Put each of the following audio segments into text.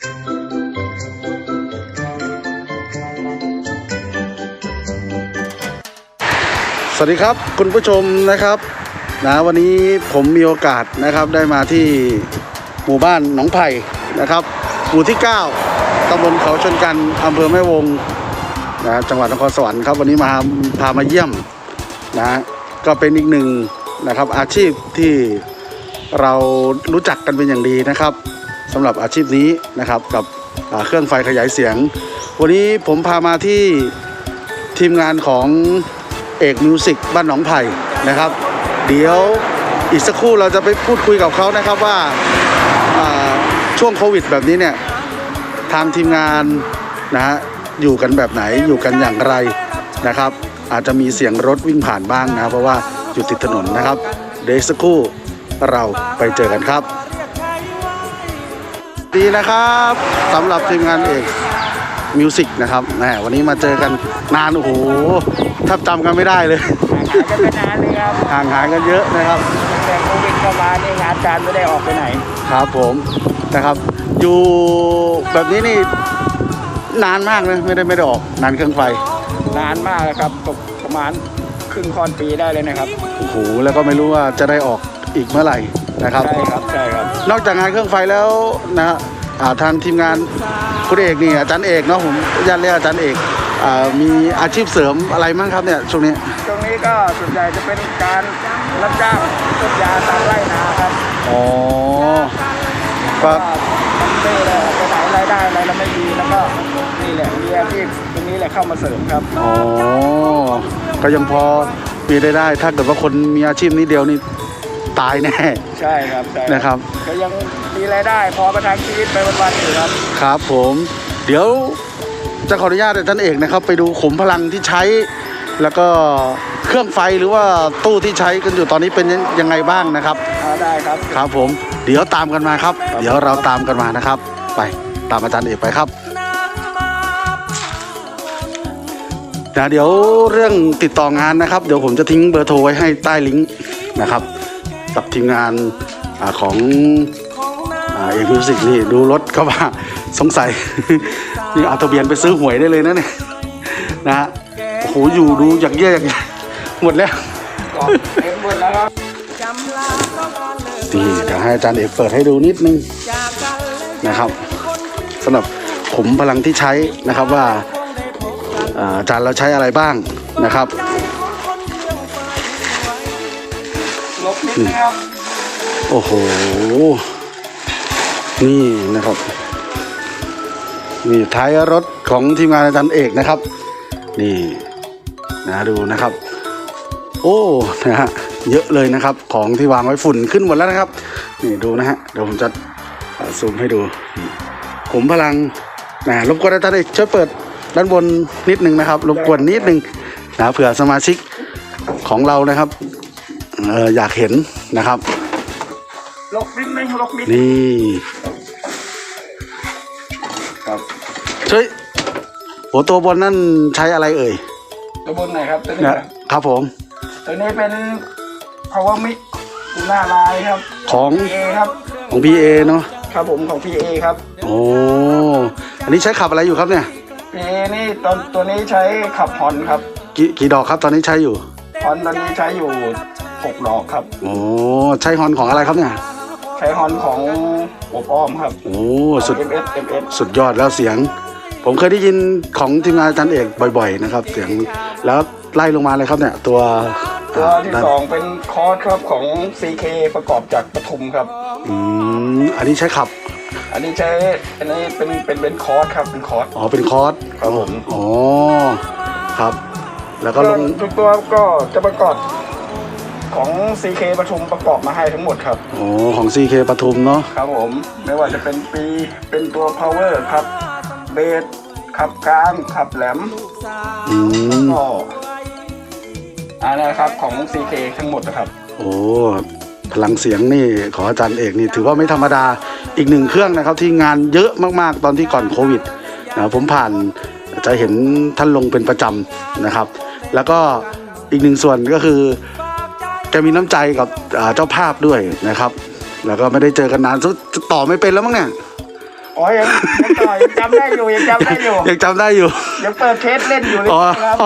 สวัสดีครับคุณผู้ชมนะครับนะวันนี้ผมมีโอกาสนะครับได้มาที่หมู่บ้านหนองไผ่นะครับ หมู่ที่ 9ตำบลเขาชนกันอำเภอแม่วงนะจังหวัดนครสวรรค์ครับ วันนี้มาพามาเยี่ยมนะก็เป็นอีกหนึ่งนะครับอาชีพที่เรารู้จักกันเป็นอย่างดีนะครับ สำหรับอาชีพนี้นะครับกับเครื่องไฟขยายเสียง วันนี้ผมพามาที่ทีมงานของเอกมิวสิกบ้านหนองไผ่นะครับ เดี๋ยวอีกสักครู่เราจะไปพูดคุยกับเขานะครับว่าช่วงโควิดแบบนี้เนี่ยทางทีมงานนะฮะอยู่กันแบบไหนอยู่กันอย่างไรนะครับ อาจจะมีเสียงรถวิ่งผ่านบ้างนะเพราะว่าอยู่ติดถนนนะครับ เดี๋ยวสักครู่เราไปเจอกันครับ ดีนะครับสำหรับทีมงานเอกมิวสิกนะครับแหมวันนี้มาเจอกันนานโอ้โหแทบจำกันไม่ได้เลยหายกันไปนานเลยครับห่างหายกันเยอะนะครับแต่โควิดเข้ามานี่งานการไม่ได้ออกไปไหนครับผมนะครับ อยู่แบบนี้นี่นานมากเลยไม่ได้ไม่ได้ออกนานเครื่องไฟนานมากแล้วครับตกประมาณครึ่งค่อนปีได้เลยนะครับโอ้โหแล้วก็ไม่รู้ว่าจะได้ออก อีกเมื่อไหร่นะครับ ใช่ครับใช่ครับ นอกจากงานเครื่องไฟแล้วนะฮะอ่าทางทีมงานคุณเอกนี่อาจารย์เอกเนาะผมญาติเรียกอาจารย์เอกอ่ามีอาชีพเสริมอะไรมั้งครับเนี่ยช่วงนี้ตรงนี้ก็ส่วนใหญ่จะเป็นการรับจ้างต้นยาตามไร่นาครับอ๋อก็ก็มันไม่ได้ออกไปไหนรายได้อะไรเราไม่มีแล้วก็นี่แหละมีอาชีพตรงนี้แหละเข้ามาเสริมครับ อ๋อก็ยังพอมีได้ได้ ถ้าเกิดว่าคนมีอาชีพนี้เดียวนี่ ตายแน่ ใช่ครับใช่นะครับ ก็ยังมีรายได้ พอประทังชีวิตไปวันๆอยู่ครับ ครับผม เดี๋ยวจะขออนุญาตท่านเอกนะครับ ไปดูขุมพลังที่ใช้ แล้วก็เครื่องไฟหรือว่าตู้ที่ใช้กันอยู่ตอนนี้เป็นยังไงบ้างนะครับอ่าได้ครับ ครับผม เดี๋ยวตามกันมาครับ เดี๋ยวเราตามกันมานะครับ ไปตามอาจารย์เอกไปครับนะเดี๋ยวเรื่องติดต่องานนะครับ เดี๋ยวผมจะทิ้งเบอร์โทรไว้ให้ใต้ลิงก์นะครับ กับทีมงานอของอ่าเอกมิวสิกนี่ดูรถเขาว่าสงสัย นี่เอาทะเบียนไปซื้อหวยได้เลยนะเนี่ยนะฮะโอ้โหอยู่ดูอย่างแย่อย่างแย่หมดแล้วหมดแล้วครับนี่เดี๋ยวให้อาจารย์เอกเปิดให้ดูนิดนึงนะครับสำหรับขุมพลังที่ใช้นะครับว่าอาจารย์เราใช้อะไรบ้างนะครับ ลบนิดนะครับ โอ้โห นี่นะครับ นี่ท้ายรถของทีมงานอาจารย์เอกนะครับ นี่นะดูนะครับ โอ้นะฮะเยอะเลยนะครับ ของที่วางไว้ฝุ่นขึ้นหมดแล้วนะครับ นี่ดูนะฮะเดี๋ยวผมจะซูมให้ดูนี่ขุมพลังนะรบกวนอาจารย์เอกช่วยเปิดด้านบนนิดนึงนะครับรบกวนนิดนึงนะเผื่อสมาชิกของเรานะครับ เอออยากเห็นนะครับลบนิดนึงลบนิดนี่ครับช่วยโอ้ตัวบนนั่นใช้อะไรเอ่ยตัวบนไหนครับตัวนี้นะครับผม ตัวนี้เป็น power mic ตัวหน้าลายครับ ของ PA ครับของ PA เนาะครับผมของ PA ครับโอ้อันนี้ใช้ขับอะไรอยู่ครับเนี่ย PA นี่ตอนตัวนี้ใช้ขับฮอนครับ กี่กี่ดอกครับตอนนี้ใช้อยู่ฮอนตอนนี้ใช้อยู่ หกดอกครับ โอ้ใช้ฮอนของอะไรครับเนี่ยใช้ฮอนของอบอ้อมครับ โอ้สุด MS MS สุดยอดแล้วเสียง ผมเคยได้ยินของทีมงานอาจารย์เอกบ่อยๆนะครับ เสียงแล้วไล่ลงมาเลยครับเนี่ย ตัวตัวที่สองเป็นคอร์สครับของ CK ประกอบจากปทุมครับ อืมอันนี้ใช้ขับ อันนี้ใช้อันนี้เป็นเป็นเป็นคอร์สครับเป็นคอร์ส อ๋อเป็นคอร์สครับผม อ๋อครับ แล้วก็ลง ทุกตัวก็จะประกอบ ของ CK ปทุมประกอบมาให้ทั้งหมดครับอ๋อของ CK ปทุมเนาะ ครับผมไม่ว่าจะเป็นปีเป็นตัว power ครับเบสขับกลางขับแหลมอืม ก็อันนี้ครับของ CK ทั้งหมดนะครับ โอ้ พลังเสียงนี่ของอาจารย์เอกนี่ถือว่าไม่ธรรมดาอีกหนึ่งเครื่องนะครับที่งานเยอะมากๆตอนที่ก่อนโควิดนะผมผ่านจะเห็นท่านลงเป็นประจำนะครับ แล้วก็อีกหนึ่งส่วนก็คือ แกมีน้ำใจกับอ่าเจ้าภาพด้วยนะครับ แล้วก็ไม่ได้เจอกันนานสุดต่อไม่เป็นแล้วมั้งเนี่ยอ๋อยังยังต่อยังจำได้อยู่ยังจำได้อยู่ยังจำได้อยู่ยังเปิดเทสเล่นอยู่เลยอ๋อครับ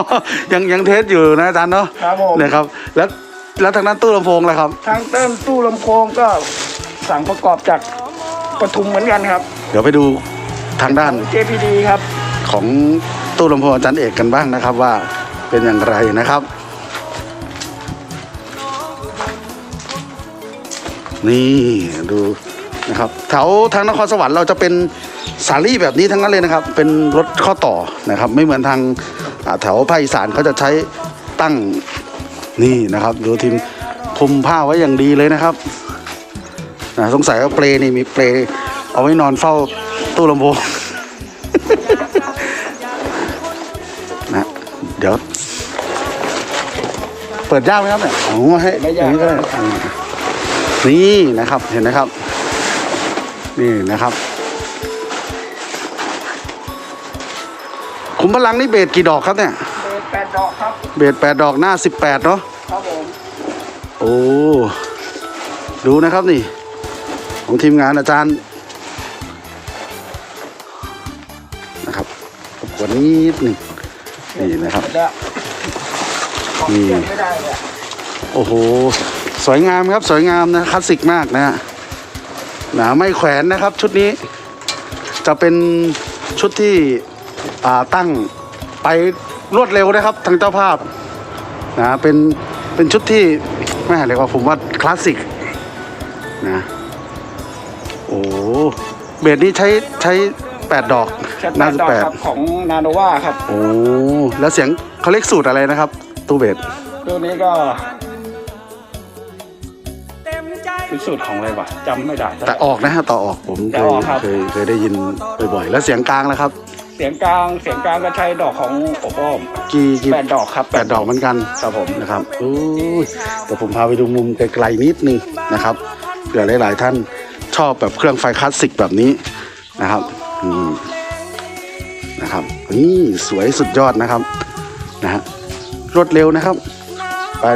ยังยังเทสอยู่นะอาจารย์เนาะครับผมนะครับ แล้วแล้วทางนั้นตู้ลำโพงล่ะครับ ทางเติมตู้ลำโพงก็สั่งประกอบจากปทุมเหมือนกันครับ เดี๋ยวไปดูทางด้าน JPD ครับ ของตู้ลำโพงอาจารย์เอกกันบ้างนะครับว่าเป็นอย่างไรนะครับ นี่ดูนะครับแถวทางนครสวรรค์เราจะเป็นสาลี่แบบนี้ทั้งนั้นเลยนะครับ เป็นรถข้อต่อนะครับ ไม่เหมือนทางแถวภาคอีสานเขาจะใช้ตั้งนี่นะครับดูทีมคุมผ้าไว้อย่างดีเลยนะครับนะสงสัยว่าเปลนี่มีเปลเอาไว้นอนเฝ้าตู้ลำโพงนะเดี๋ยว เปิดยากไหมครับเนี่ยโอ้ให้ไม่ยากก็ได้ นี่นะครับเห็นนะครับ นี่นะครับขุมพลังนี่เบสกี่ดอกครับเนี่ย เบสแปดดอกครับ เบสแปดดอกหน้าสิบแปดเนาะครับผมโอ้ดูนะครับนี่ ของทีมงานอาจารย์นะครับรบกวนนิดหนึ่งนี่นะครับแล้วของนี่เทียบไม่ได้เลยโอ้โห สวยงามครับสวยงามนะคลาสสิกมากนะฮะหนาไม่แขวนนะครับชุดนี้ จะเป็นชุดที่อ่าตั้งไปรวดเร็วนะครับทางเจ้าภาพนะเป็นเป็นชุดที่แม่เรียกว่าผมว่าคลาสสิกนะโอ้เบสนี้ใช้ใช้แปดดอกแค่หแปน้าดสิบดอกแปดครับของนาโนวาครับโอ้แล้วเสียงเขาเรียกสูตรอะไรนะครับ ตู้เบสตัวนี้ก็ เป็นสูตรของอะไรวะจำไม่ได้ แต่ออกนะฮะต่อออกผมเคแต่ยออกครับ เคยเคยได้ยินบ่อยๆ แล้วเสียงกลางแล้วครับ เสียงกลางเสียงกลางก็ใช้ดอกของโอป้อมกี่กี่แปดดอกครับแปดดอกเหมือนกันครับผมนะครับอู้ยเดี๋ยวผมพาไปดูมุมไกลๆนิดนึงนะครับเผื่อหลายๆท่านชอบแบบเครื่องไฟคลาสสิกแบบนี้นะครับอืมนะครับนี่สวยสุดยอดนะครับนะฮะรวดเร็วนะครับ ไป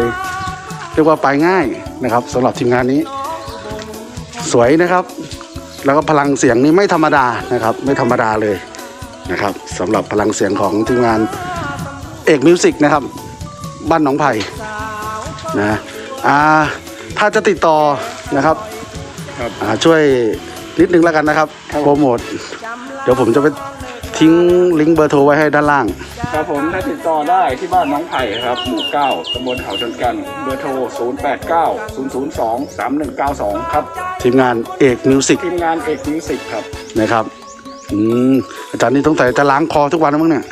เรียกว่าไปง่ายนะครับสำหรับทีมงานนี้ส วยนะครับ แล้วก็พลังเสียงนี้ไม่ธรรมดานะครับ ไม่ธรรมดาเลยนะครับสำหรับพลังเสียงของทีมงานเอกมิวสิกนะครับ บ้านหนองไผ่นะอ่าถ้าจะติดต่อนะครับครับ อ่าช่วยนิดนึงแล้วกันนะครับโปรโมทเดี๋ยวผมจะไป ทิ้งลิงก์เบอร์โทรไว้ให้ด้านล่าง ครับผมถ้าติดต่อได้ที่บ้านน้องไผ่ครับหมู่เก้าตำบลเขาชนกัน เบอร์โทร 0 8 9 0 0 2 3 1 9 2 ครับ ทีมงานเอกมิวสิกทีมงานเอกมิวสิกครับ นะครับอืมอาจารย์นี่ต้องแต่จะล้างคอทุกวันนะมั้งเนี่ย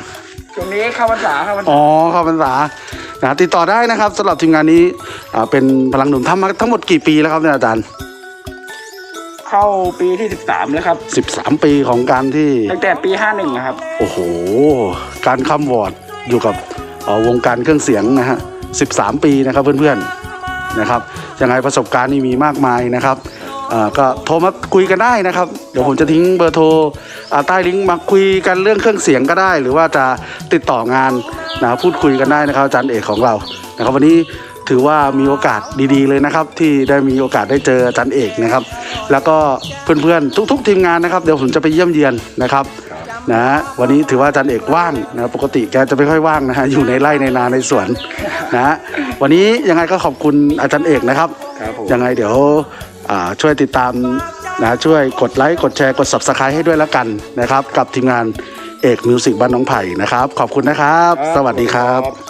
ช่วงนี้เข้าพรรษาเข้าพรรษาอ๋อเข้าพรรษานะติดต่อได้นะครับสำหรับทีมงานนี้อ่าเป็นพลังหนุ่มทำมาทั้งหมดกี่ปีแล้วครับเนี่ยอาจารย์ เข้าปีที่ 13 แล้วครับ 13 ปีของการที่ ตั้งแต่ปี 51นะครับ โอ้โห การคัมวอร์ดอยู่กับเอ่อวงการเครื่องเสียงนะฮะ 13 ปีนะครับเพื่อนๆนะครับ ยังไงประสบการณ์นี่มีมากมายนะครับอ่าก็โทรมาคุยกันได้นะครับ เดี๋ยวผมจะทิ้งเบอร์โทรอ่าใต้ลิงก์มาคุยกันเรื่องเครื่องเสียงก็ได้ หรือว่าจะติดต่องานนะพูดคุยกันได้นะครับอาจารย์เอกของเรานะครับวันนี้ ถือว่ามีโอกาสดีๆเลยนะครับ ที่ได้มีโอกาสได้เจออาจารย์เอกนะครับ แล้วก็เพื่อนๆทุก ๆ ทีมงานนะครับ เดี๋ยวผมจะไปเยี่ยมเยียนนะครับนะฮะวันนี้ถือว่าอาจารย์เอกว่างนะปกติแกจะไม่ค่อยว่างนะฮะอยู่ในไร่ในนาในสวนนะฮะวันนี้ยังไงก็ขอบคุณอาจารย์เอกนะครับครับผมยังไงเดี๋ยวอ่าช่วยติดตามนะช่วยกดไลค์กดแชร์กด subscribe ให้ด้วยแล้วกันนะครับ กับทีมงานเอกมิวสิกบ้านน้องไผ่นะครับ ขอบคุณนะครับ สวัสดีครับ